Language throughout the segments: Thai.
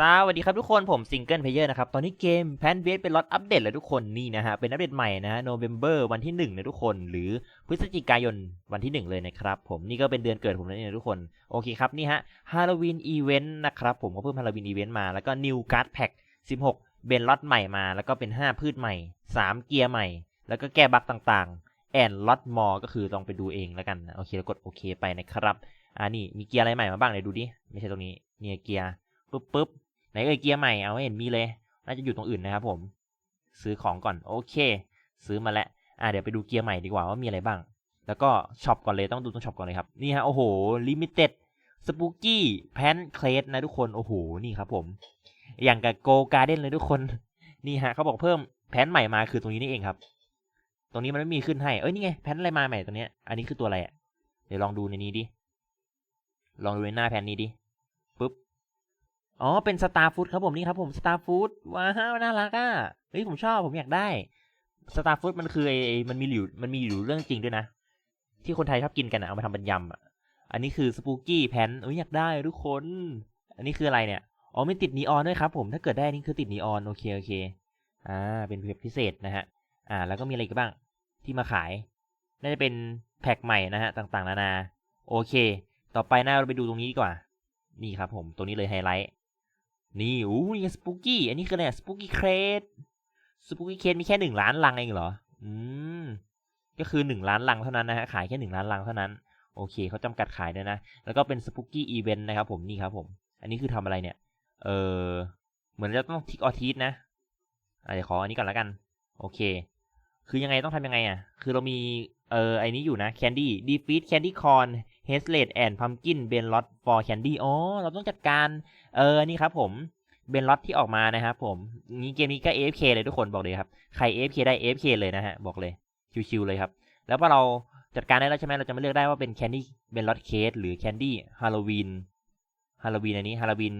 สวัสดีครับทุกคนผมซิงเกิลเพลเยอร์นะครับ ตอนนี้เกมแพนเวสเป็นล็อตอัปเดตแล้วทุกคนนี่นะฮะ เป็นอัปเดตใหม่นะฮะโนเวม ber วันที่1นะทุกคน หรือพฤศจิกายนวันที่ 1 เลยนะครับ ผมนี่ก็เป็นเดือนเกิดผมนั่นเองทุกคน โอเคครับ นี่ฮะฮาโลวีนอีเวนต์นะครับผมก็เพิ่มฮาโลวีนอีเวนต์มา แล้วก็นิวการ์ดแพ็ก16 เป็นล็อตใหม่มา แล้วก็เป็น 5 พืชใหม่ 3 เกียร์ใหม่ แล้วก็แก้บั๊กต่างๆแอนล็อตมอก็คือลองไปดูเองแล้วกันโอเคแล้วกดโอเคไปนะครับอ่านี่มีเกียร์อะไรใหม่มาบ้างไหนดูดิไม่ใช่ตรงนี้เนี่ยเกียร์ปุ๊บปุ๊บ ไหนเอ่ยเกียร์ใหม่เอาไม่เห็นมีเลย น่าจะอยู่ตรงอื่นนะครับผมซื้อของก่อนโอเค ซื้อมาแล้วอ่าเดี๋ยวไปดูเกียร์ใหม่ดีกว่าว่ามีอะไรบ้าง แล้วก็ช็อปก่อนเลยต้องดูตรงช็อปก่อนเลยครับนี่ฮะโอ้โหลิมิเต็ดสปูกี้แพนเคลสนะทุกคนโอ้โหนี่ครับผมอย่างกับโกการ์เด้นเลยทุกคนนี่ฮะเขาบอกเพิ่มแพนใหม่มาคือตรงนี้นี่เองครับ ตรงนี้มันไม่มีขึ้นให้เอ้ยนี่ไงแพนอะไรมาใหม่ตัวเนี้ยอันนี้คือตัวอะไรอะเดี๋ยวลองดูในนี้ดิลองดูในหน้าแพนนี้ดิ อ๋อ เป็นสตาร์ฟู้ดครับผมนี่ครับผมสตาร์ฟู้ดว้าวน่ารักอะเฮ้ยผมชอบผมอยากได้สตาร์ฟู้ดมันคือไอ้มันมีอยู่มันมีอยู่เรื่องจริงด้วยนะ ที่คนไทยชอบกินกันอะเอามาทำเป็นยำอะอันนี้คือสปูกี้แพนเอ้ยอยากได้ทุกคน อันนี้คืออะไรเนี่ยอ๋อไม่ติดนีออนด้วยครับผมถ้าเกิดได้นี่คือติดนีออนโอเคโอเคอ่าเป็นเพจพิเศษนะฮะอ่า แล้วก็มีอะไรอีกบ้างที่มาขายน่าจะเป็นแพ็คใหม่นะฮะต่างๆ นานา โอเค ต่อไปหน้าเราไปดูตรงนี้ดีกว่า นี่ครับผมตัวนี้เลยไฮไลท์ นี่อู้นี่สปูกี้อันนี้คืออะไรสปูกี้เครดสปูกี้เครดมีแค่หนึ่งล้านลังเองเหรอ อืม ก็คือหนึ่งล้านลังเท่านั้นนะฮะ ขายแค่หนึ่งล้านลังเท่านั้น โอเค เขาจำกัดขายด้วยนะ แล้วก็เป็นสปูกี้อีเวนต์นะครับผม นี่ครับผม อันนี้คือทำอะไรเนี่ย เออ เหมือนจะต้องทิกออทีสนะอะเดี๋ยวขออันนี้ก่อนแล้วกัน โอเค คือยังไงต้องทำยังไงอะ คือเรามี เออไอ้นี้อยู่นะ แคนดี้ ดีฟีดแคนดี้คอน เฮสเลดแอนพัมกินเบนล็อตฟอร์แคนดี้อ๋อ เราต้องจัดการ เออ นี่ครับผมเบนล็อตที่ออกมานะครับผม นี้เกมนี้ก็ AFK เลยทุกคนบอกเลยครับ ใคร AFK ได้ AFK เลยนะฮะ บอกเลย ชิวๆเลยครับ แล้วพอเราจัดการได้แล้วใช่ไหมเราจะไม่เลือกได้ว่าเป็นแคนดี้เบนล็อตเคสหรือแคนดี้ฮาโลวีนฮาโลวีนอันนี้ฮาโลวีน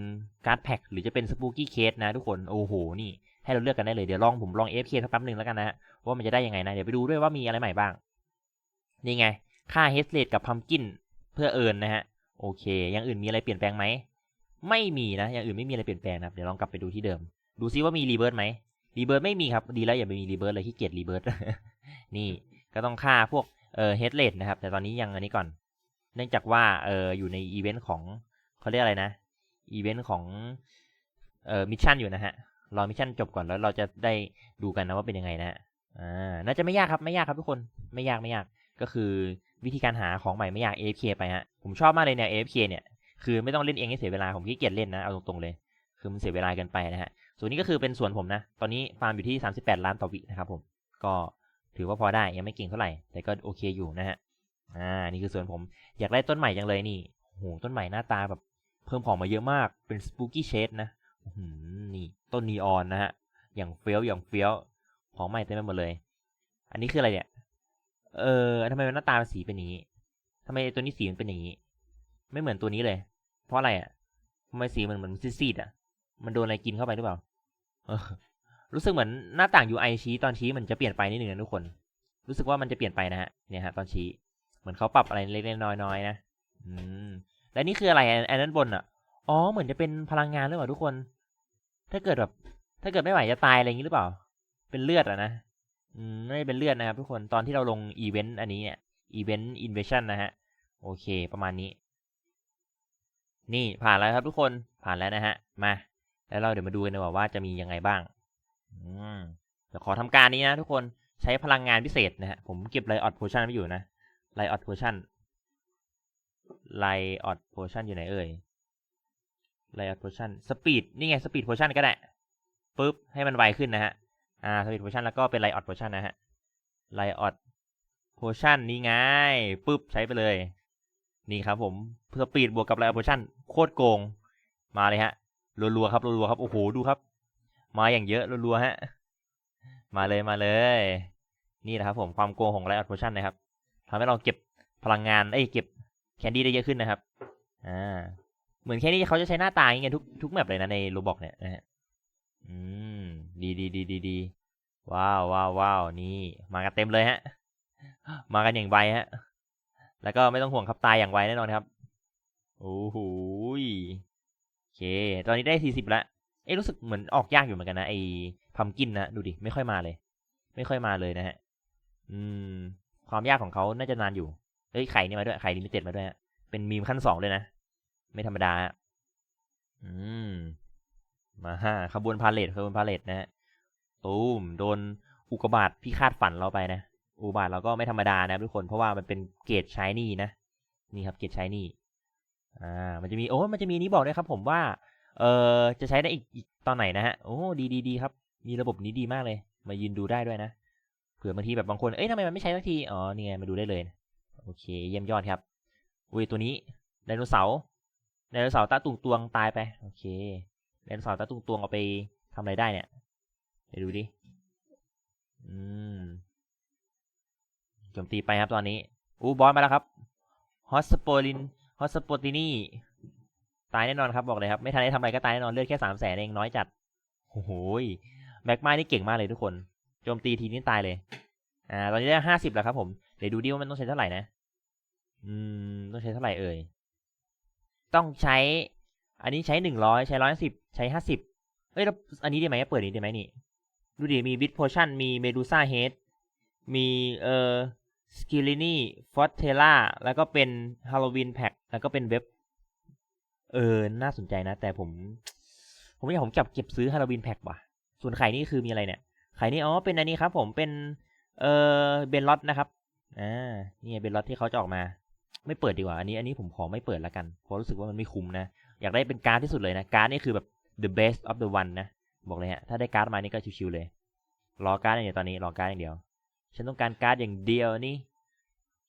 การ์ดแพ็คหรือจะเป็นสปูกี้เคสนะทุกคน โอ้โห นี่ ให้เราเลือกกันได้เลย เดี๋ยวลองผมลอง AFK สักแป๊บหนึ่งแล้วกันนะฮะ ว่ามันจะได้ยังไงนะ เดี๋ยวไปดูด้วยว่ามีอะไรใหม่บ้าง นี่ไง ค่าเฮสเลดกับพัมกิน เพื่อเอิร์นนะฮะ โอเค อย่างอื่นมีอะไรเปลี่ยนแปลงไหม ไม่มีนะ อย่างอื่นไม่มีอะไรเปลี่ยนแปลงนะครับ เดี๋ยวลองกลับไปดูที่เดิม ดูซิว่ามีรีเบิร์ตไหมรีเบิร์ตไม่มีครับ ดีแล้วอย่าไปมีรีเบิร์ตเลยที่เกียจรีเบิร์ตนี่ ก็ต้องค่าพวกเอ่อเฮดเลดนะครับ แต่ตอนนี้ยังอันนี้ก่อน เนื่องจากว่าเอ่ออยู่ในอีเวนต์ของเขาเรียกอะไรนะ อีเวนต์ของเอ่อมิชชั่นอยู่นะฮะ รอมิชชั่นจบก่อนแล้วเราจะได้ดูกันนะว่าเป็นยังไงนะฮะอ่า น่าจะไม่ยากครับ ไม่ยากครับทุกคน ไม่ยากไม่ยาก ก็คือวิธีการหาของใหม่ไม่อยาก AFK ไปฮะ ผมชอบมากเลยเนี่ย AFK เนี่ยคือไม่ต้องเล่นเองให้เสียเวลาผมขี้เกียจเล่นนะเอาตรงๆเลย คือมันเสียเวลากินไปนะฮะส่วนนี้ก็คือเป็นส่วนผมนะ ตอนนี้ฟาร์มอยู่ที่ 38 ล้านต่อวินะครับผมก็ถือว่าพอได้ยังไม่เก่งเท่าไหร่ แต่ก็โอเคอยู่นะฮะอ่านี่คือส่วนผมอยากได้ต้นใหม่จังเลยนี่โหต้นใหม่หน้าตาแบบเพิ่มของมาเยอะมากเป็นสปูกี้เชดนะหือนี่ต้นนีออนนะฮะอย่างเฟี้ยวอย่างเฟี้ยวของใหม่เต็มไปหมดเลย อันนี้คืออะไรเนี่ย เออทำไมมันหน้าตาเป็นสีเป็นอย่างนี้ทำไมตัวนี้สีมันเป็นอย่างนี้ ไม่เหมือนตัวนี้เลย เพราะอะไรอะทำไมสีมันเหมือนซีดๆอะ มันโดนอะไรกินเข้าไปหรือเปล่ารู้สึกเหมือนหน้าต่าง UI ชี้ตอนชี้มันจะเปลี่ยนไปนิดนึงนะทุกคน รู้สึกว่ามันจะเปลี่ยนไปนะฮะ เนี่ยฮะตอนชี้ เหมือนเขาปรับอะไรเล็กๆน้อยๆนะ อืม และนี่คืออะไรอันนั้นบนอะ อ๋อ เหมือนจะเป็นพลังงานหรือเปล่าทุกคน ถ้าเกิดแบบ ถ้าเกิดไม่ไหวจะตายอะไรอย่างนี้หรือเปล่า เป็นเลือดอะนะ ไม่ได้เป็นเลือดนะครับทุกคนตอนที่เราลงอีเวนต์อันนี้เนี่ยอีเวนต์อินเวชั่นนะฮะ โอเคประมาณนี้ นี่ผ่านแล้วครับทุกคนผ่านแล้วนะฮะ มา แล้วเราเดี๋ยวมาดูกันดีกว่าว่าจะมียังไงบ้างอืมเดี๋ยวขอทำการนี้นะทุกคนใช้พลังงานพิเศษนะฮะ ผมเก็บไลออดโพชั่นไว้อยู่นะไลออดโพชั่นไลออดโพชั่นอยู่ไหนเอ่ยไลออดโพชั่นสปีดนี่ไงสปีดโพชั่นก็ได้ปุ๊บให้มันไวขึ้นนะฮะ อ่าสปีดโพชั่นแล้วก็เป็นไลออดโพชั่นนะฮะไลออดโพชั่นนี่ไงปุ๊บใช้ไปเลย นี่ครับผมสปีดบวกกับไลออดโพชั่นโคตรโกง มาเลยฮะรัวๆครับรัวๆครับโอ้โหดูครับ มาอย่างเยอะรัวๆฮะ มาเลยมาเลย นี่นะครับผมความโกงของไลออดโพชั่นนะครับทำให้เราเก็บพลังงานเอ้ยเก็บแคนดี้ได้เยอะขึ้นนะครับอ่าเหมือนแค่นี้เขาจะใช้หน้าตาอย่างเงี้ยทุกทุกแมปเลยนะในโรบอกเนี่ยนะฮะอืม ดีดีดีดีดีว้าวว้าวว้าวนี่มากันเต็มเลยฮะ มากันอย่างไวฮะ แล้วก็ไม่ต้องห่วงครับตายอย่างไวแน่นอนครับโอ้โหยเค ตอนนี้ได้สี่สิบละเอ้รู้สึกเหมือนออกยากอยู่เหมือนกันนะไอ้พัมกินนะดูดิไม่ค่อยมาเลย ไม่ค่อยมาเลยนะฮะ อืม ความยากของเขาน่าจะนานอยู่เฮ้ยไข่นี่มาด้วยไข่ลิมิเต็ดมาด้วยฮะเป็นมีมขั้นสองเลยนะ ไม่ธรรมดาฮะอืม มาฮะขบวนพาเลทขบวนพาเลทนะฮะตูมโดนอุกกาบาตพิฆาตฝันเราไปนะ อุบาตเราก็ไม่ธรรมดานะทุกคนเพราะว่ามันเป็นเกรดชายนี่นะ นี่ครับเกรดชายนี่อ่ามันจะมีโอ้มันจะมีนี้บอกด้วยครับ ผมว่า เออจะใช้ได้อีกอกตอนไหนนะฮะโอ้ดีดีดีครับ มีระบบนี้ดีมากเลย มายืนดูได้ด้วยนะเผื่อบางทีแบบบางคนเอ้ยทำไมมันไม่ใช้สักทีอ๋อนี่ไงมาดูได้เลยโอเค เยี่ยมยอดครับอุ้ยตัวนี้ไดโนเสาร์ไดโนเสาร์ตาตุงตวงตายไป โอเค ไดโนเสาร์ตาตุงตวงเอาไปทำอะไรได้เนี่ยไปดูดิ อืมโจมตีไปครับตอนนี้ อู้บอสมาแล้วครับฮอสโปลินฮอสโปตินี่ ตายแน่นอนครับบอกเลยครับ ไม่ทันได้ทำอะไรก็ตายแน่นอน เลือดแค่สามแสนเองน้อยจัด โอ้โหแม็กมานี่เก่งมากเลยทุกคน โจมตีทีนี้ตายเลย อ่า ตอนนี้ได้ห้าสิบแล้วครับผม เดี๋ยวดูดิว่ามันต้องใช้เท่าไหร่นะ อืม ต้องใช้เท่าไหร่เอ่ย ต้องใช้ อันนี้ใช้หนึ่งร้อยใช้ร้อยสิบใช้ห้าสิบเอ้ยแล้วอันนี้ได้ไหมเปิดนี้ได้ไหมนี่ ดูดิ มีบิทโพชั่นมีเมดูซ่าเฮดมีเอ่อสกิลินี่ฟอสเทล่าแล้วก็เป็นฮาโลวีนแพ็คแล้วก็เป็นเว็บ เออ น่าสนใจนะ แต่ผม ผมอยากผมจับเก็บซื้อฮาโลวีนแพ็คว่ะ ส่วนไข่นี่คือมีอะไรเนี่ย ไข่นี่อ๋อ เป็นอันนี้ครับ ผมเป็น เออเบนล็อตนะครับ อ่า นี่เบนล็อตที่เขาจะออกมา ไม่เปิดดีกว่า อันนี้ อันนี้ผมขอไม่เปิดละกัน เพราะรู้สึกว่ามันไม่คุ้มนะ อยากได้เป็นการ์ดที่สุดเลยนะ การ์ดนี่คือแบบ the best of the one นะ บอกเลยฮะ ถ้าได้การ์ดมานี่ก็ชิวๆเลย รอการ์ดอย่างเดียวตอนนี้ รอการ์ดอย่างเดียว ฉันต้องการการ์ดอย่างเดียวนี่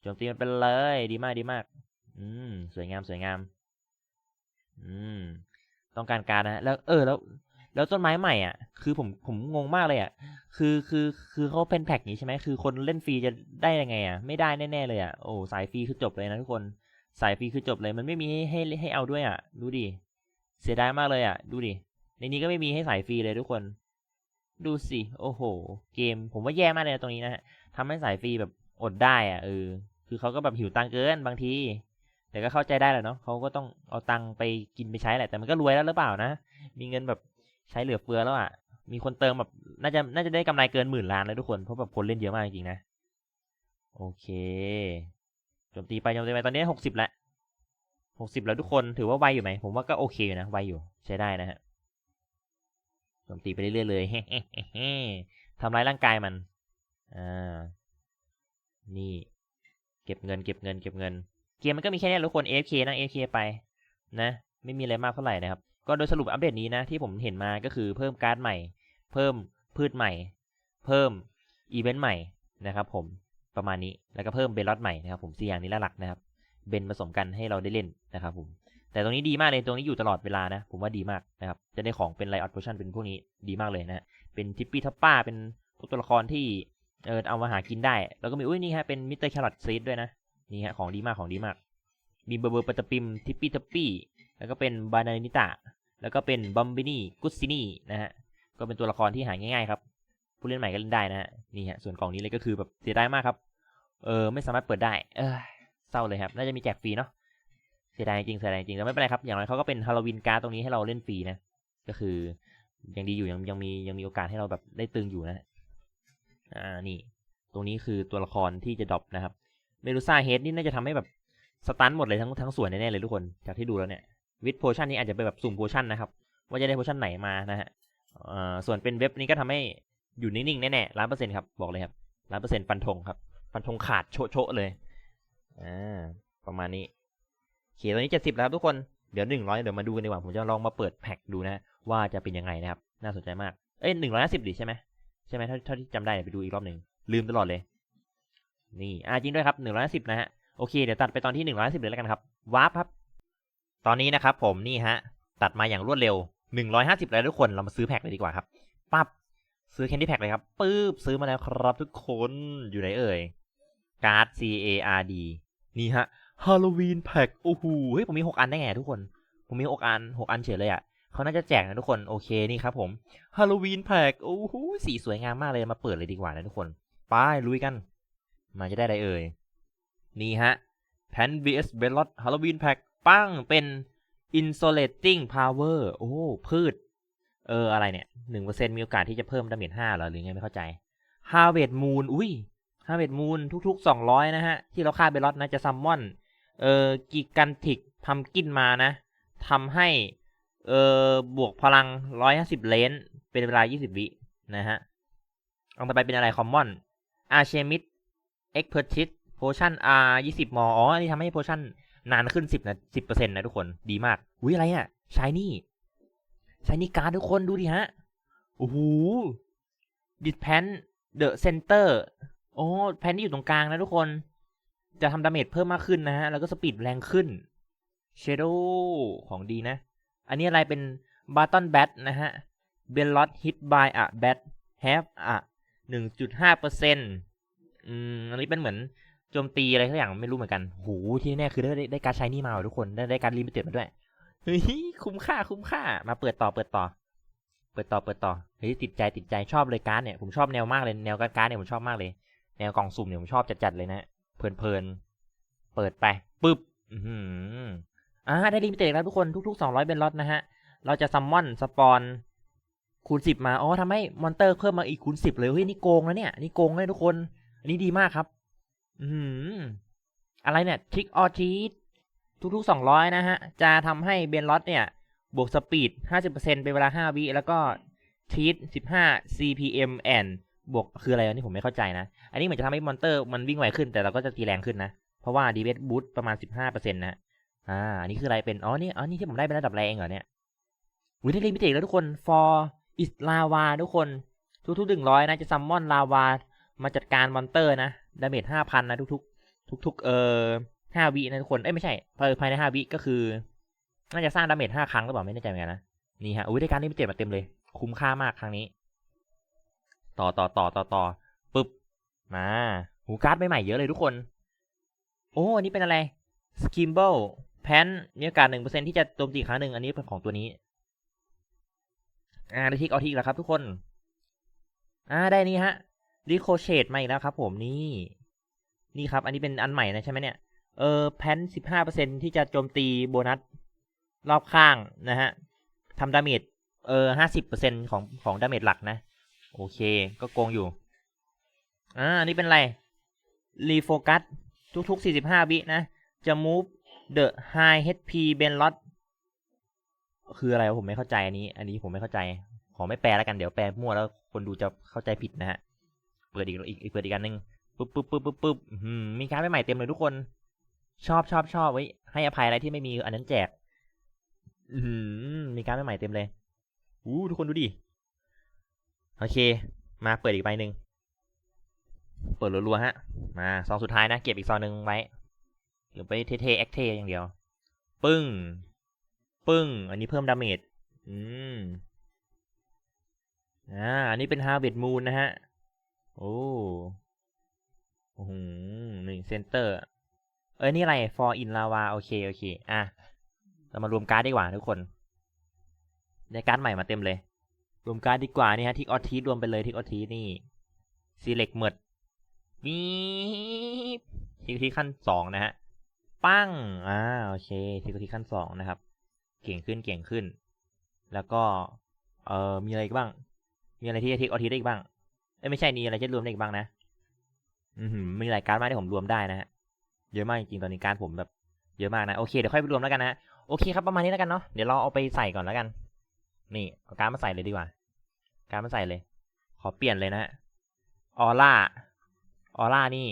โจมตีมันไปเลย ดีมาก ดีมาก อืม สวยงาม สวยงาม อืม ต้องการการ์ดนะ แล้ว เออ แล้ว แล้วต้นไม้ใหม่อะ คือผม ผมงงมากเลยอะ คือ คือ คือเขาเป็นแพ็กนี้ใช่ไหมคือคนเล่นฟรีจะได้ยังไงอะ ไม่ได้แน่ๆเลยอะ โอ้ สายฟรีคือจบเลยนะทุกคน สายฟรีคือจบเลยมันไม่มีให้ให้ให้เอาด้วยอะ ดูดิ เสียดายมากเลยอะ ดูดิ ในนี้ก็ไม่มีให้สายฟรีเลยทุกคน ดูสิ โอ้โห เกม ผมว่าแย่มากเลยตรงนี้นะฮะทำให้สายฟรีแบบอดได้อะเออ คือเขาก็แบบหิวตังเกินบางที แต่ก็เข้าใจได้แหละเนาะเขาก็ต้องเอาตังไปกินไปใช้แหละ แต่มันก็รวยแล้วหรือเปล่านะ มีเงินแบบใช้เหลือเฟือแล้วอะ มีคนเติมแบบน่าจะน่าจะได้กำไรเกินหมื่นล้านเลยทุกคน เพราะแบบคนเล่นเยอะมากจริงๆนะ โอเค โจมตีไปโจมตีไปตอนนี้หกสิบแล้วหกสิบแล้วทุกคนถือว่าไวอยู่ไหมผมว่าก็โอเคอยู่นะไวอยู่ใช้ได้นะฮะโจมตีไปเรื่อยๆเลยทำร้ายร่างกายมันอ่านี่ เก็บเงิน เก็บเงิน เก็บเงิน เกมมันก็มีแค่นี้ทุกคน AFK นะ AFK ไปนะ ไม่มีอะไรมากเท่าไหร่นะครับ ก็โดยสรุปอัปเดตนี้นะ ที่ผมเห็นมาก็คือเพิ่มการ์ดใหม่ เพิ่มพืชใหม่ เพิ่มอีเวนต์ใหม่นะครับผม ประมาณนี้ แล้วก็เพิ่มเบลล็อตใหม่นะครับผมสี่อย่างนี้หลักๆนะครับ เบนผสมกันให้เราได้เล่นนะครับผม แต่ตรงนี้ดีมากเลย ตรงนี้อยู่ตลอดเวลานะ ผมว่าดีมากนะครับ จะได้ของเป็นไลออดโพชั่นเป็นพวกนี้ดีมากเลยนะฮะเป็นทิปปี้ทัปป้า เป็นพวกตัวละครที่เออเอามาหากินได้ แล้วก็มีอุ้ยนี่ฮะ เป็นมิสเตอร์แครอทซีดด้วยนะ นี่ฮะ ของดีมาก ของดีมาก มีเบอร์เบอร์ปัตตปิม ทิปปี้ทัปปี้ แล้วก็เป็นบานานิตะแล้วก็เป็นบัมบินี่ กุสซินี่นะฮะ ก็เป็นตัวละครที่หาง่ายๆครับ ผู้เล่นใหม่ก็เล่นได้นะฮะ นี่ฮะ ส่วนกล่องนี้เลยก็คือแบบเสียดายมากครับ เออไม่สามารถเปิดได้ เออเศร้าเลยครับ น่าจะมีแจกฟรีเนาะเสียดายจริงเสียดายจริงแต่ไม่เป็นไรครับ อย่างไรเขาก็เป็นฮาโลวีนการ์ดตรงนี้ให้เราเล่นฟรีนะ ก็คือยังดีอยู่ยังยังมียังมีโอกาสให้เราแบบได้ตึงอยู่นะ อ่านี่ ตรงนี้คือตัวละครที่จะดรอปนะครับ เมดูซ่าเฮดนี่น่าจะทำให้แบบสตันหมดเลยทั้งทั้งส่วนแน่ๆเลยทุกคน จากที่ดูแล้วเนี่ย วิดโพชั่นนี้อาจจะเป็นแบบสุ่มโพชั่นนะครับ ว่าจะได้โพชั่นไหนมานะฮะอ่อส่วนเป็นเว็บนี้ก็ทำให้อยู่นิ่งๆแน่ๆล้านเปอร์เซ็นต์ครับบอกเลยครับล้านเปอร์เซ็นต์ฟันธงครับ ฟันธงขาดโชะๆเลยอ่าประมาณนี้โอเคตอนนี้เจ็ดสิบแล้วครับทุกคนเดี๋ยวหนึ่งร้อยเดี๋ยวมาดูกันดีกว่าผมจะลองมาเปิดแพ็คดูนะ ว่าจะเป็นยังไงนะครับ น่าสนใจมากเอ้ยหนึ่งร้อยห้าสิบดิใช่ไหมใช่ไหมเท่าเท่าที่จำได้เดี๋ยวไปดูอีกรอบหนึ่งลืมตลอดเลย นี่อ่าจริงด้วยครับหนึ่งร้อยห้าสิบนะฮะโอเคเดี๋ยวตัดไปตอนที่หนึ่งร้อยสิบเลยแล้วกันครับวาร์ปครับ ตอนนี้นะครับผมนี่ฮะตัดมาอย่างรวดเร็วหนึ่งร้อยห้าสิบแล้วทุกคนเรามาซื้อแพ็คเลยดีกว่าครับปั๊บซื้อแคนดี้แพ็คเลยครับปึ๊บซื้อมาแล้วครับทุกคนอยู่ไหนเอ่ย การ์ด C A R D นี่ฮะฮาโลวีนแพ็คโอ้โหเฮ้ยผมมีหกอันได้ไงทุกคน ผมมีหกอันหกอันเฉยเลยอะเขาน่าจะแจกนะทุกคนโอเคนี่ครับผมฮาโลวีนแพ็คโอ้โหสีสวยงามมากเลยมาเปิดเลยดีกว่านะทุกคนไปลุยกันมาจะได้อะไรเอ่ยนี่ฮะแพน vs เบลลอตฮาโลวีนแพ็คปั้งเป็น insulating power โอ้พืช เอออะไรเนี่ยหนึ่งเปอร์เซ็นมีโอกาสที่จะเพิ่มดาเมจห้าเหรอหรือไงไม่เข้าใจ harvest moon อุ้ย harvest moon ทุกๆสองร้อยนะฮะ ที่เราฆ่าเบลอตนะจะซัมมอน เออกิกันติกพัมกินมานะทำให้ เออบวกพลังร้อยห้าสิบเลน เป็นเวลายี่สิบวินะฮะเอาต่อไปเป็นอะไร common archemist expertise potion r ยี่สิบมออ๋ออันนี้ทำให้ potion นานขึ้นสิบนะสิบเปอร์เซ็นต์นะทุกคนดีมาก อุ้ยอะไรอะ shiny shiny card ทุกคนดูดิฮะ โอ้โหดิดแพนเดอะเซนเตอร์ โอ้แพนที่อยู่ตรงกลางนะทุกคน จะทำดาเมจเพิ่มมากขึ้นนะฮะ แล้วก็สปีดแรงขึ้น Shadow ของดีนะ อันนี้อะไรเป็น Button Bat นะฮะ b e l l o t hit by a bat have a 1.5เปอร์เซ็นต์อืมอันนี้เป็นเหมือนโจมตีอะไรสักอย่างไม่รู้เหมือนกันโหที่แน่คือได้ได้การใช้นี่มาทุกคนได้ได้การลิมิเต็ดมาด้วย เฮ้ยคุ้มค่าคุ้มค่า มาเปิดต่อเปิดต่อ เปิดต่อเปิดต่อ เฮ้ยติดใจติดใจชอบเลยการ์ดเนี่ยผมชอบแนวมากเลยแนวการ์ดเนี่ยผมชอบมากเลย แนวกล่องสุ่มเนี่ยผมชอบจัดๆเลยนะ เพลินๆ เปิดไปปึ๊บอืมอ่าได้ลิมิเต็ดแล้วทุกคนทุก ๆ 200เป็นล็อตนะฮะ เราจะซัมมอนสปอนคูณ 10 มา อ๋อทำให้มอนเตอร์เพิ่มมาอีกคูณ 10 เลย เฮ้ย นี่โกงนะเนี่ย นี่โกงเลยทุกคน อันนี้ดีมากครับ อือหือะไรเนี่ยทิกออทีสทุก ๆ 200 นะฮะ จะทำให้เบนล็อตเนี่ย บวกสปีด 50%เป็นเวลา 5 วิ แล้วก็ทีท15 CPM and บวกคืออะไรวะนี่ผมไม่เข้าใจนะ อันนี้เหมือนจะทำให้มอนเตอร์มันวิ่งไวขึ้นแต่เราก็จะตีแรงขึ้นนะ เพราะว่าดีเวสบูตประมาณ 15%นะอ่าอันนี้คืออะไรเป็นอ๋อนี่อ๋อนี่ที่ผมได้เป็นระดับแรงเหรอเนี่ยวิธีลิมิเต็ดแล้วทุกคน for is lava ทุกคนทุกๆ100นะจะซัมมอนลาวามาจัดการมอนเตอร์นะดาเมจ5,000นนะทุกๆ ทุกๆเอ่อ5วินะทุกคนเอ้ยไม่ใช่ภายใน5วิก็คือน่าจะสร้างดาเมจ5ครั้งหรือเปล่าไม่แน่ใจเหมือนกันนะนี่ฮะอุ้ยได้การลิมิเต็ดมาเต็มเลย คุ้มค่ามากครั้งนี้ ต่อต่อต่อต่อต่อปึ๊บมาหูการ์ดใหม่ๆเยอะเลยทุกคน โอ้อันนี้เป็นอะไรสกิมเบิลแพนมีโอกาสหนึ่งเปอร์เซ็นที่จะโจมตีครั้งหนึ่งอันนี้เป็นของตัวนี้ อ่าได้ทิกเอาทิกแล้วครับทุกคน อ่าได้นี่ฮะรีโคเชตมาอีกแล้วครับ ผมนี่ นี่ครับ อันนี้เป็นอันใหม่นะใช่ไหมเนี่ยเออแพนสิบห้าเปอร์เซ็นที่จะโจมตีโบนัสรอบข้างนะฮะทำดาเมจเออห้าสิบเปอร์เซ็นของของดาเมจหลักนะ โอเค ก็โกงอยู่ อ่านนี้เป็นไร รีโฟกัส ทุกๆ 45 วินะ จะ move the high HP b e n lot คืออะไรวะผมไม่เข้าใจอันนี้ อันนี้ผมไม่เข้าใจ ขอไม่แปลแล้วกัน เดี๋ยวแปลมั่วแล้วคนดูจะเข้าใจผิดนะฮะ เปิดอีกอีกอีกเปิดอีกอันหนึ่งปุ๊บปุ๊บปุ๊บปุ๊บปุ๊บมีการ์ดใหม่เต็มเลยทุกคน ชอบชอบชอบไว้ ให้อภัยอะไรที่ไม่มีอันนั้นแจกอืมีการ์ดใหม่เต็มเลยอู้ทุกคนดูดิ โอเค มาเปิดอีกใบหนึ่ง เปิดรัวๆฮะ มาซองสุดท้ายนะ เก็บอีกซองหนึ่งไว้ หรือไปเท่ๆแอคเทอย่างเดียว ปึ้ง ปึ้ง อันนี้เพิ่มดาเมจ อืม อ่า อันนี้เป็นฮาร์เวดมูนนะฮะ โอ้โอ้โหนี่งเซนเตอร์ เอ้ย นี่อะไร for in lava โอเค โอเค อะ เรามารวมการ์ดดีกว่าทุกคน ได้การ์ดใหม่มาเต็มเลย รวมการดีกว่านี่ฮะทิกออทีรวมไปเลยทิกออทีนี่ select หมดมีทิกอทีขั้นสองนะฮะปั้งอ่าโอเคทิกอทีขั้นสองนะครับ เก่งขึ้นเก่งขึ้น แล้วก็เอ่อมีอะไรอีกบ้าง มีอะไรที่จะทิกออทีได้อีกบ้างเอ้ไม่ใช่นี่อะไรจะรวมได้อีกบ้างนะอือหือมีหลายการ์ดมากที่ผมรวมได้นะฮะเยอะมากจริงๆตอนนี้การผมแบบเยอะมากนะโอเคเดี๋ยวค่อยไปรวมแล้วกันนะโอเคครับประมาณนี้แล้วกันเนาะเดี๋ยวเราเอาไปใส่ก่อนแล้วกัน นี่เอาการดมาใส่เลยดีกว่า การดมาใส่เลย ขอเปลี่ยนเลยนะฮะออร่าออร่านี่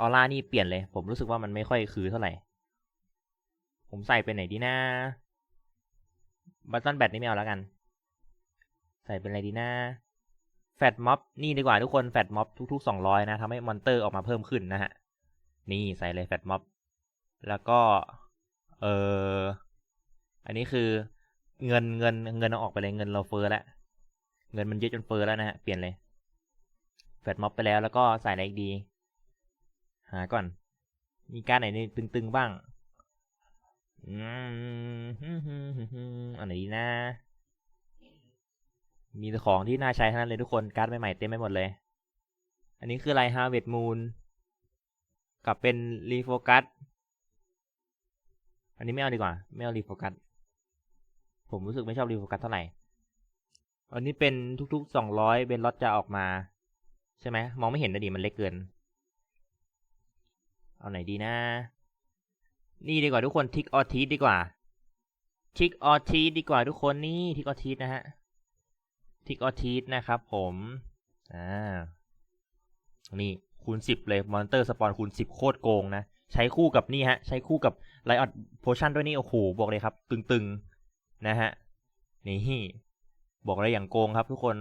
ออร่านี่เปลี่ยนเลย ผมรู้สึกว่ามันไม่ค่อยคือเท่าไหร่ ผมใส่ไปไหนดีนะบัตตันแบตนี่ไม่เอาแล้วกัน ใส่เป็นอะไรดีนะแฟตม็อบนี่ดีกว่าทุกคนแฟตม็อบทุกๆ200นะทำให้มอนเตอร์ออกมาเพิ่มขึ้นนะฮะ นี่ใส่เลยแฟตม็อบแล้วก็ เอออันนี้คือ เงินเงินเงินเอาออกไปเลยเงินเราเฟ้อแล้วเงินมันเยอะจนเฟ้อแล้วนะฮะเปลี่ยนเลยแฟตม็อบไปแล้วแล้วก็ใส่อะไรอีกดี หาก่อน มีการไหนในตึงๆบ้างอันไหนดีนะ มีของที่น่าใช้ทั้งนั้นเลยทุกคนการ์ดใหม่ๆเต็มไปหมดเลย อันนี้คืออะไร Harvest Moon กับเป็น Refocus อันอันนี้ไม่เอาดีกว่า ไม่เอารีโฟกัส ผมรู้สึกไม่ชอบรีโฟกัสเท่าไหร่อันนี้เป็นทุกๆสองร้อยเบนล็อตจะออกมา ใช่ไหมมองไม่เห็นนะดิมันเล็กเกิน เอาไหนดีนะ นี่ดีกว่าทุกคนทิกออทีดีกว่าทิกออทีดีกว่าทุกคนนี่ทิกออทีนะฮะทิกออทีนะครับผมอ่านี่คูณสิบเลยมอนเตอร์สปอนคูณสิบโคตรโกงนะ ใช้คู่กับนี่ฮะ ใช้คู่กับไลออดโพชั่นด้วยนี่ โอ้โห บอกเลยครับ ตึงๆ นะฮะนี่บอกเลยอย่างโกงครับทุกคน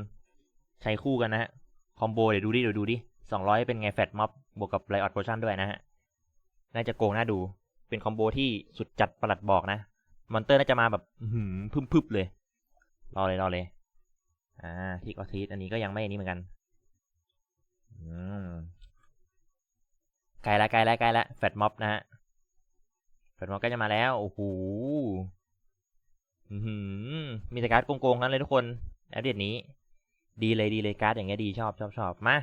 ใช้คู่กันนะฮะคอมโบเดี๋ยวดูดิเดี๋ยวดูดิสองร้อยเป็นไงแฟตม็อบบวกกับไลออดโพชั่นด้วยนะฮะน่าจะโกงน่าดู เป็นคอมโบที่สุดจัดประหลัดบอกนะมอนเตอร์น่าจะมาแบบอื้อหืมพึบๆเลยรอเลยรอเลยอ่าที่กอทีสอันนี้ก็ยังไม่อันนี้เหมือนกันอืมไกลละไกลละไกลละแฟตม็อบนะฮะแฟตม็อบก็จะมาแล้วโอ้โห มีแต่การ์ดโกงๆนั้นเลยทุกคนอัปเดตนี้ ดีเลยดีเลยการ์ดอย่างเงี้ยดีชอบชอบชอบมา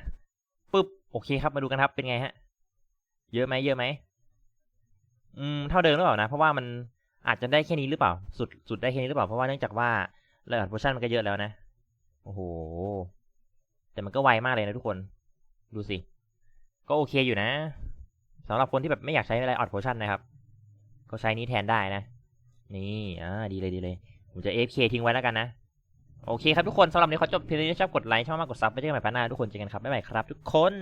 ปึ๊บโอเคครับมาดูกันครับเป็นไงฮะ เยอะไหมเยอะไหมอืมเท่าเดิมหรือเปล่านะ เพราะว่ามันอาจจะได้แค่นี้หรือเปล่า สุดสุดได้แค่นี้หรือเปล่าเพราะว่าเนื่องจากว่าระดับโพชั่นมันก็เยอะแล้วนะโอ้โหแต่มันก็ไวมากเลยนะทุกคน ดูสิ ก็โอเคอยู่นะสำหรับคนที่แบบไม่อยากใช้อะไรออดโพชั่นนะครับ ก็ใช้นี้แทนได้นะ นี่อ่าดีเลยดีเลย ผมจะ AFK ทิ้งไว้แล้วกันนะ โอเคครับทุกคนสำหรับวันนี้ขอจบเพียงเท่านี้ชอบกดไลค์ชอบมากกดซับไปเจอกันใหม่ปาหน้าทุกคนเจอกันครับบ๊ายบายครับทุกคน